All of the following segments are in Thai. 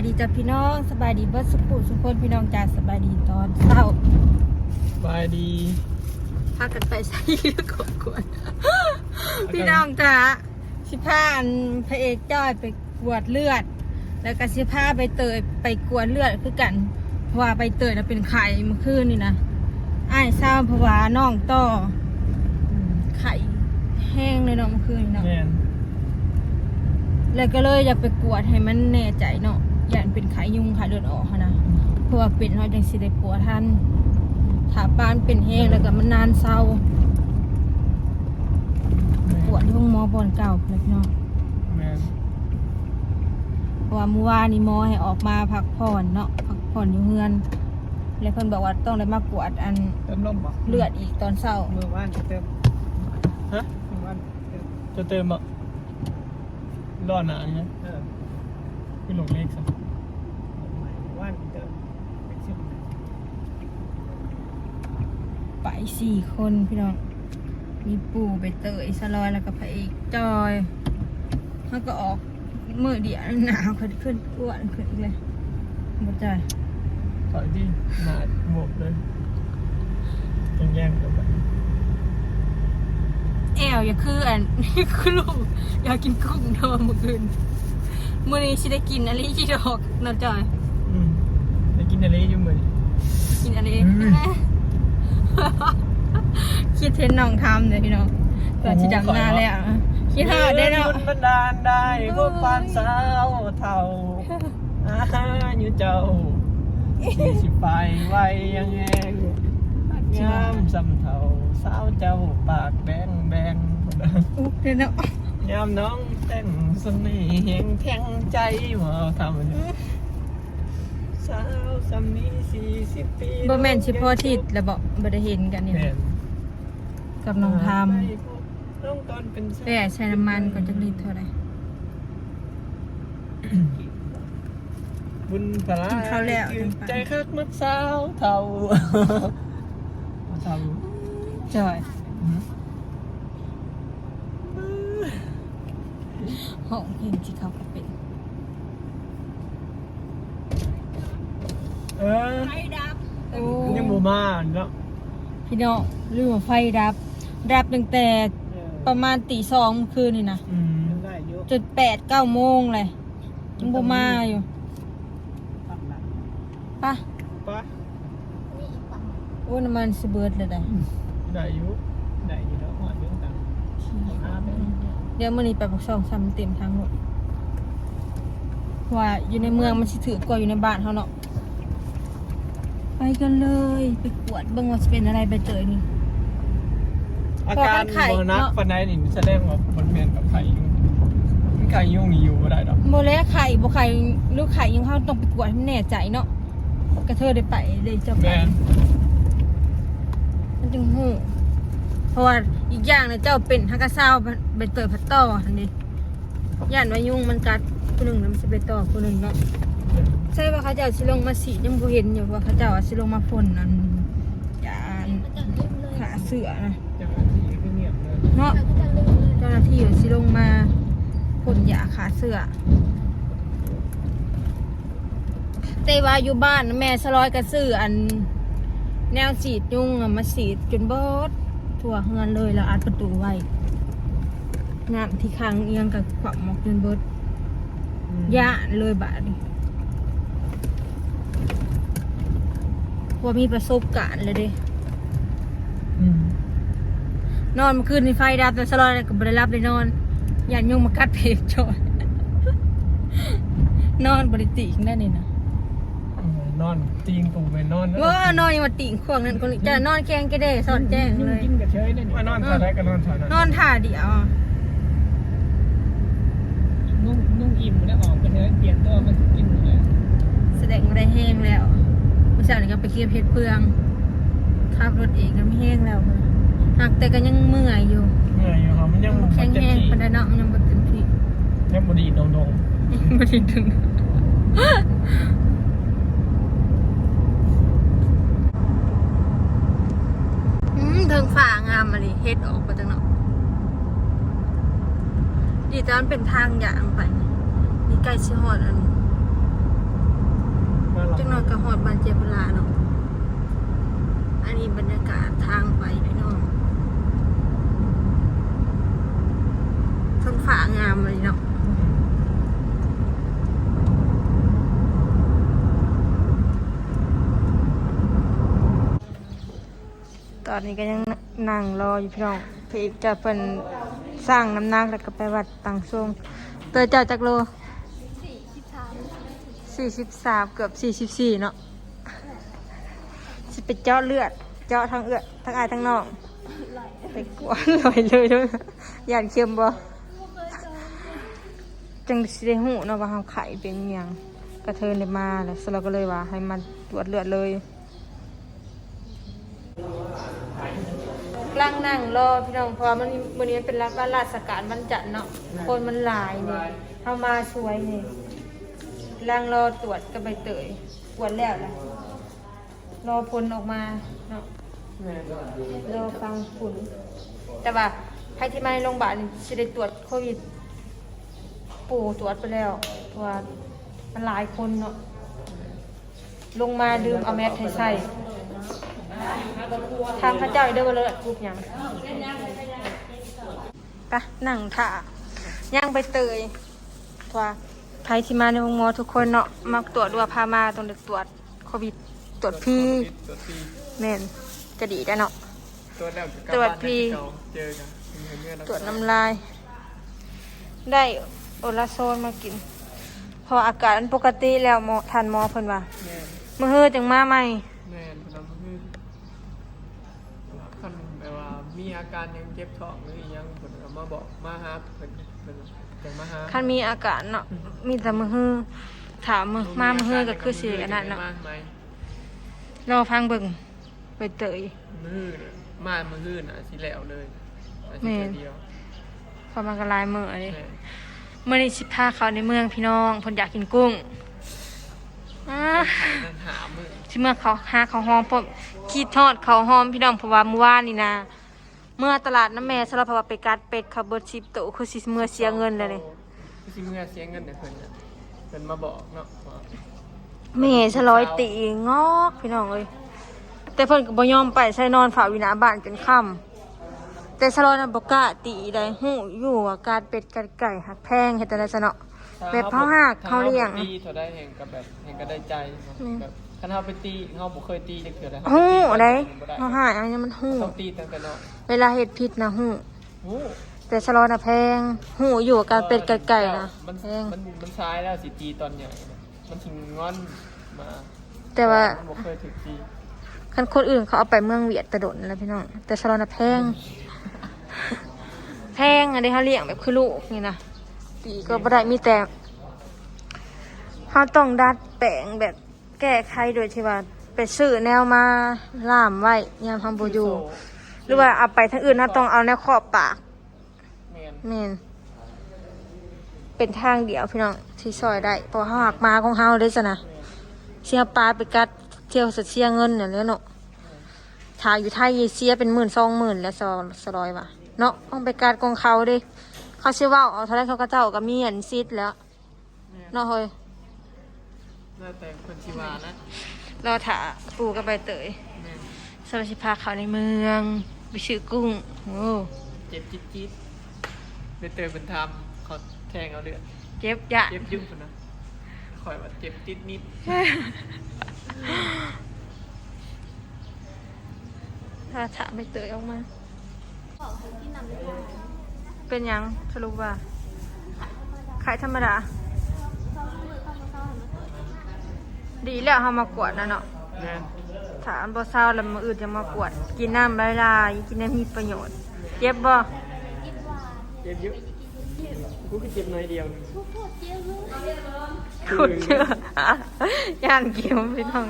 บายดีจ้ะพี่น้องสบายดีเบิร์ดสุขุสุขคนพี่น้องจ้าสบายดีตอนเช้าบายดีพากันไปใช้กบกวนพี่น้องจ้าสิพาอันพระเอกจ้อยไปกวดเลือด แล้วก็สิพาไปเตยไปกวดเลือดคือกัน เพราะว่าไปเตยน่ะเป็นไข่เมื่อคืนนี่นะอ้ายเศร้าเพราะว่าน้องต่ออืมไข่แห้งเลยเนาะเมื่อคืนนี่เนาะแมนแล้วก็เลยอยากไปกวดให้มันแน่ใจเนาะอ ย่าเป็นไข้ยุงค่ะเลือดออกหั้นนะเพราะว่าเป็นเขาจังสิได้ปัวท่านถ้าปานเป็นแห้งแล้วก็มันนานเศร้าปวดที่ห้องหมอบอนเก่าเลยพี่น้องแมนเพราะว่าเมื่อวานนี้หมอให้ออกมาพักผ่อนเนาะพักผ่อนอยู่เฮือน แล้วเพิ่นบอกว่าต้องได้มากวดอันเติมลมบ่เลือดอีกตอนเศร้ามือว่านจะเติมฮะมือว่านเติมจะเติมบ่รอดหนาเนี่ยเออคือหลงเลขสิ มือว่านเติมเป็นสิบไปสี่คนพี่น้อง มีปู่ไปเตยสลอยแล้วก็พระเอกจอยเขาก็ออกมือเดียวหนาวขึ้นขึ้นอ้วนขึ้นอีกเลยบ่ใจอยถอยที่หนาหมวกเลยยังแย่งกันไปแอวอย่าคืออันนี่คือลูกอยากกินกุ้งเทอเมื่อคืนมื่อนี้ชิได้กินอะไรที่ดอกนอนจอยอืมได้กิน อะไรอยู่มือนี่กินอะไรอืมคิดเทนน้องทำเลยพี่น้องก่อนที่ดำหน้าแล้วอะคิดหาได้เนาะบุญบันดาลได้พวกปานสาวเท่าอาอยู่เจ้าสี่สิบไปไว้ยังแงงงามสำเท่าสาวเจ้าปากแดงแดงอุ๊บเดี๋ยวเนาะยามน้องแต่งเสน่ห์แห่งแทงใจว่าทำมัน สาวสำนีสี่สิบปีบ่แม่นชิพอทิดแล้วบอกบ่ได้เห็นกันนี่แม่นะนกับน้องทน้องตอนเป็นำแต่ใช้น้ำมันก่อนจะรีดเท่าไหร่ บุญพลากินข้าวแล้วคือใจคักมักสาวเท่าเท่าจอยห้องเพลงที่เขาก็เป็น เออโอ้ยังบูมาเนาะพี่น้องลืมว่าไฟดับ ดับตั้งแต่เออประมาณตีสองเมื่อคืนนี่นะอืมยังได้เยอะจนแปดเก้าโมงเลยยังบ่มาอยู่ทำหนักปะปะโอ้น้ำมันสเบิดเลยได้ได้อยู่ได้อยู่แล้วหอดเรื่องต่างอาไปเดี๋ยวมื้อนี้ไปปักซองซ้ำเต็มทางหมดว่าอยู่ในเมืองมันสิถือกว่าอยู่ในบ้านเขาเนาะ ไปกันเลย ไปกวดเบิ่งว่าจะเป็นอะไรไปเจอนี่ อาการพอมันไข่โบนัสเนาะปันไดนี่แสดงว่าผลเมียนกับไข่ยุ่งมันไข่ยุ่งนี่อยู่บ่ได้ดอกโมเลไข่บ่ไข่ลูกไข่ยังเขาต้องไปกวดให้มันแน่ใจเนาะกระเทอได้ไปเลยเจ้าแมไปนมันจึงหูเพราะว่าอีกอย่างนะเจ้าเป็นฮักกะเศร้าไปเตยพัดต่อทันนี้ย่านว่ายุงมันกัดผู้หนึ่งแล้วมันจะไปต่อผู้หนึ่งเนาะ ใช่ว่าเขาเจ้าสิลงมาสียังบ่เห็นอยู่ว่าเขาเจ้าว่าสิลงมาพ่นนั่นยาขาเสือนะเจ้าหน้าที่ก็เงียบเลยเนาะเจ้าหน้าที่ว่าสิลงมาพ่นยาขาเสือแต่ว่าอยู่บ้านน่ะแม่สลอยกระสืออัน แนวสีดยุงอะมาสีดจนเบิดทั่วเฮือนเลยแล้วอัดประตูไว้น้ำที่ค้างเอียงกับขวักหมอกจนเบิดย่านเลยบาด ว่ามีประสบการณ์เลยเด้อืมนอนเมื่อคืนในไฟดับแต่สลอยก็บ่ได้รับเลยนอนย่านยุงมากัดเพกจอยนอนบริติงได้นี่นะเออนอนตีนปูไปนอนว่านอนยังมาติงขวางนั่นคนนี้จะนอนแกงแกเด้สอนแจ้งเลยกินกับเชยเลยว่านอนท่าได้ก็นอนท่านั้นนอนท่าเดียวอะนุ่งนุ่งอิ่มแล้วออกกันเลยเปลี่ยนตัวมันกินเลยแสดงว่าได้แห้งแล้วเมื่อเช้านี้ก็ไปเก็บเพชรเพืองขับรถเองก็ไม่แห้งแล้วหากแต่ก็ยังเมื่อยอยู่เมื่อยอยู่ครับมันยังบ่แข็งเต็มแห้งที่ปันไดเนาะมันยังบ่เต็มที่ยังบ่ดีดงบ่ได้ถึงอืมเทิงฝ่างามมาเลยเฮ็ดออกไปจังเนาะดีแต่มันเป็นทางอย่างไปนี่ใกล้ชิฮอดอัน จังหน่อยก็หอดบานเจ็บลาเนาะอันนี้บรรยากาศทางไปพี่น้องท้องฟ้างามเลยเนาะตอนนี้ก็ยังนั่งรออยู่พี่น้องพี่อีกจะเป็นสร้างน้ำหนักแล้วก็ไปวัดตังช่วงเตยเจ้าจักโล สี่สิบสามเกือบสี่สิบสี่เนาะสิไปเจาะเลือด เจาะทั้งเอือดทั้งอายทั้งนอกไปกวนลอยเลยด้วยยานเค็มบ่จังสิได้หูเนาะว่าทำไข่เป็นหยังกระเทินได้มาแล้วสเราก็เลยว่าให้มันตรวจเลือดเลยกลางนั่งรอพี่น้องเพราะมันวันนี้มันเป็นรับว่าราชการวันจันทร์เนาะคนมันหลายเนี่ยเข้ามาช่วยเนี่ย ล่างรอตรวจกับใบเตยตรวจแล้วแหละรอผลออกมาเนาะรอฟังผลแต่ว่าใครที่มาในโรงพยาบาลจะได้ตรวจโควิด ปู่ตรวจไปแล้วเพราะว่ามันหลายคนเนาะลงมาดื่มเอาแมสให้ใส่ทางพระเจ้าอีเดอร์เบลอดกรุ๊ปยังปะนั่งถ่าย่างไปเตยว่า ใครที่มาในวงหมอทุกคนเนาะมาตรวจดูว่าพามาตรงเด็กตรวจโควิดตรวจพี่ตัวทีแม่นจะดีได้เนาะตัวแล้วตรวจพี่เจอกันเมื่อตรวจน้ำลาย ได้โอลาโซนมากิน พออาการปกติแล้วหมอทันหมอเพิ่นว่าแม่นเมื่อเฮือจังมาใหม่ แม่นพนักงานคันแบบว่า มีอาการยังเจ็บท้องหรืออิหยังเพิ่นก็มาบอกมาหาเพิ่นเพิ่นจังมาหาคันมีอาการเนาะมีแต่มือฮือถามมือมามือฮือก็คือสิอันนั้นเนาะมาไหมรอฟังเบิ่งไปเตย มือน่ะมามือหื้อน่ะสิแล้วเลยอาทิแม่ตย์เดียวพอมันก็ลายมือเลยแม่นเมื่อนี้สิพาเขาในเมืองพี่น้องเพิ่นอยากกินกุ้งอ่าไข่นั่นหามือ ที่เมื่อเขาหาเขาวหอมพบคิดทอดเขาวหอมพี่น้องเพราะว่าเมื่อวานนี่นะ เมื่อตลาดน้ำแม่สำหรับเพราะว่าไปกัดเป็ดเขาเบิดชิปโตคือสิเมื่อเสียเงินเลยนี่คือสิเมื่อเสียเงินเดี๋ยวเพิ่นน่ะเพิ่นมาบอกเนาะว่าแม่ฉลอยตีงอกพี่น้องเอ้ยแต่เพิ่นก็บ่ยอมไปใช้นอนฝ่าวินาบ้านจนค่ำแต่ฉลอยน่ะบ่กล้าตีได้ฮู้อยู่ว่าการเป็ดการไก่หักแพงเฮ็ดแต่ละซะเนาะแบบเฮาหักเฮาเลี้ยงถ้าตีเท่าได้แห่งกับแบบแห่งก็ได้ใจเนาะอืม แบบคันเฮาไปตีเฮาบ่เคยตีจักเทื่อเลยฮู้ได้บ่เฮาหายอันนี้มันฮู้ ต้องตีตั้งแต่เนาะ เวลาเฮ็ดผิดนะฮู้ฮู้แต่ฉลอยน่ะแพงฮู้อยู่ว่าการเป็ดการไก่นะมันแพงมันมันซ้ายแล้วสิตีตอนใหญ่นะมันถึงงอนมาแต่ว่ามันบ่เคยถึกตีคันคนอื่นเขาเอาไปเมืองเวียดตะดนแล้วพี่น้องแต่ฉลอยน่ะแพง แพงอันนี้เขาเลี้ยงแบบคือลูกนี่นะตีก็บ่ได้มีแต่เขาต้องดัดแปลงแบบแก้ไขโดยที่ว่าไปซื้อแนวมาล่ามไว้ยามทำโบอยู่ หรือว่าเอาไปทางอื่นเขาต้องเอาแนวขอบปากแม่นแม่นเป็นทางเดียวพี่น้องที่ซอยได้เพอเขาหักมาของเฮาเลยจ้ะนะเสียปลาไปกัดเที่ยวเสียเงินเนี่ยเลยเนาะถ้าอยู่ไทยเสียเป็นหมื่นสองหมื่นแล้วสอสลอยว่ะเนาะต้องไปกัดกองเขาดิเขาเชื่อว่าเอาเท่าไรเขาก็เจ้าก็มีอันซิดแล้วแม่นเนาะเฮ้ยน่าแต่คนสิว่านะเราถาปูกับใบเตย แม่นสมาชิพาเขาในเมืองไปซื้อกุ้งโอ้เจ็บจิ๊ดๆไปเตยเป็นทำเขาแทงเอาเลือดเจ็บยะเจ็บยุ่งพุ่นนะคอยว่าเจ็บติดนิดถ้าถามใบเตยออกมา เป็นหยังสรุปว่าขายธรรมดา ดีแล้วเขามากวดนะเนาะแม่น ถามบ่เศร้าแล้วมาอื่นจะมากวด กินน้ำลายๆกินน้ำมีประโยชน์ เจ็บบ่เจ็บเยอะกูก็เจ็บน้อยเดียวขุดเชื่อย่านเกี่ยวพี่น้อง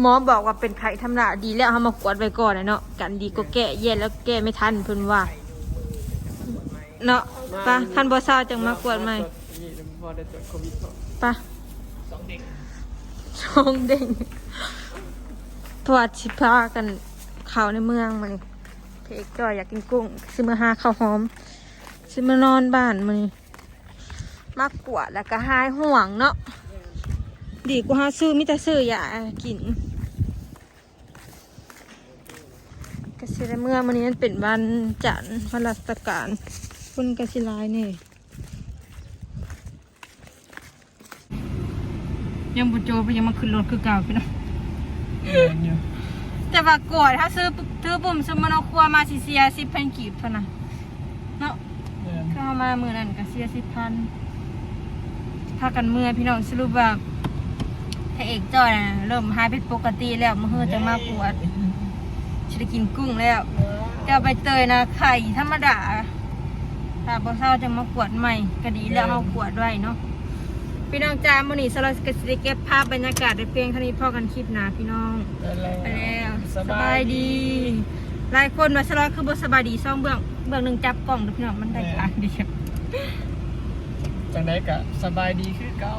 หมอบอกว่าเป็นไข้ธรรมดาดีแล้วเขามากวดไว้ก่อนนะเนาะกันดีก็แก้แย่แล้วแก้ไม่ทันเพิ่นว่า เนาะปะคันบ่เศร้าจังมากวดใหม่นี่พ อได้ตรวจโควิดก่อนปะสองเด็กชงเด้งเพราะวาชิพากันเขาในเมืองมานี่เพกจอยอยากกินกุ้งซื้อมาหาข้าวหอมสิมานอนบ้านมันมากกวาดแล้วก็หายห่วงเนาะดีกว่าหาซื้อมิแต่ซื้อยากินกสิได้เมื่อมันนี้มันเป็นวันจันทร์วันราชการคนกสิหลายนี่ยั งบุโจไปยังมาขึ้นรถคือเก่าพี่เนาะเออเนี่ยแต่ว่ากวดถ้าซื้อปุ๊บซื้อปุ่มซื้อมโนครัวมาสิเสียสิบพันกีบเท่านั้นเนาะเออเข้ามามือนั่นก็เสียสิบพันพากันเมื่อพี่น้องสรุปว่าพระเอกจอยน่ะเริ่มหายเป็นปกติแล้วมือเฮือจะมากวดจะได้กินกุ้งแล้วเจ้าใบเตยนะไข่ธรรมดาถ้าบ่เศร้าจะมากวดใหม่ก็ดีแล้วเอากวดไว้เนาะ พี่น้องจ้ามื้อนี้สลัดกสิได้เก็บภาพบรรยากาศได้เพียงเท่านี้พอกันคลิปหนาพี่น้อง ไปแล้วไปแล้วสสบาบายยดีดี หลายคนว่าสลอยคือบ่สบายดีซ่องเบื้องเบื้องหนึ่งจับกล่องเด้อพี่น้องมันได้ค่ะเดียวจังได้กะสบายดีคือเก่า